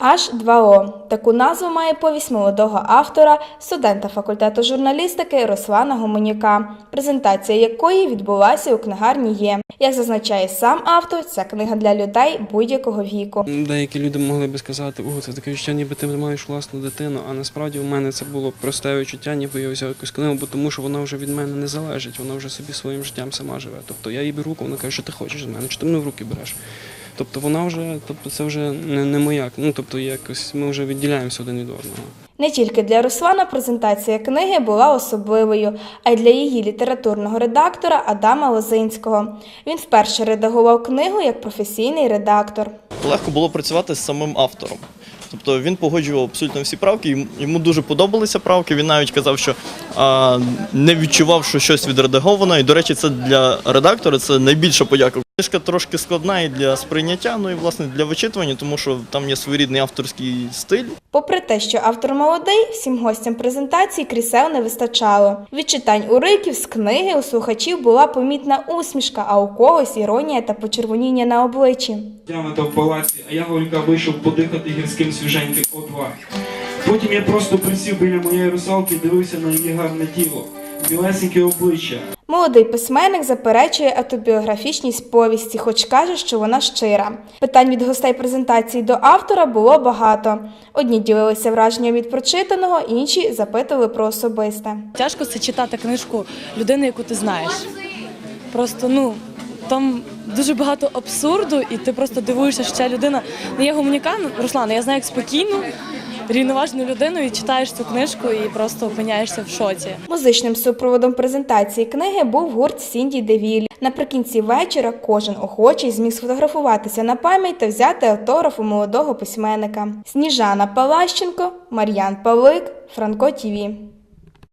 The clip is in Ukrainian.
H2O. Таку назву має повість молодого автора, студента факультету журналістики Руслана Гуменюка, презентація якої відбулася у книгарні є. Як зазначає сам автор, ця книга для людей будь-якого віку. Деякі люди могли би сказати, о, це таке відчуття, ніби ти маєш власну дитину. А насправді у мене це було просте відчуття, ніби я взяв якусь книгу, бо тому що вона вже від мене не залежить, вона вже собі своїм життям сама живе. Тобто я її беру, вона каже, що ти хочеш з мене, чи ти мене в руки береш. Тобто вона вже, тобто це вже не, не моя. Ну тобто якось ми вже відділяємося один від одного. Не тільки для Руслана презентація книги була особливою, а й для її літературного редактора Адама Лозинського. Він вперше редагував книгу як професійний редактор. легко було працювати з самим автором. Тобто він погоджував абсолютно всі правки, йому- дуже подобалися правки. Він навіть казав, що а, не відчував, що щось відредаговано. І, до речі, це для редактора це найбільша подяка. Книжка трошки складна і для сприйняття, ну і власне для вичитування, тому що там є своєрідний авторський стиль. Попри те, що автор молодий, всім гостям презентації крісел не вистачало. Від читань уриків з книги у слухачів була помітна усмішка, а у когось іронія та почервоніння на обличчі. Діаметр в палаці, а я Голька вийшов подихати гірським свіженьким О2. Потім я просто присів біля моєї русалки і дивився на її гарне тіло, білесеньке обличчя. Молодий письменник заперечує автобіографічність повісті, хоч каже, що вона щира. Питань від гостей презентації до автора було багато. Одні ділилися враженням від прочитаного, інші запитували про особисте. Тяжко це читати книжку людини, яку ти знаєш. Просто ну там дуже багато абсурду, і ти просто дивуєшся, що ця людина не є гуманікан. Руслана, я знаю як спокійну, рівноважну людину, і читаєш цю книжку і просто опиняєшся в шоці. Музичним супроводом презентації книги був гурт Сінді Девіль. Наприкінці вечора кожен охочий зміг сфотографуватися на пам'ять та взяти автограф у молодого письменника. Сніжана Палащенко, Мар'ян Павлик, Франко Тіві.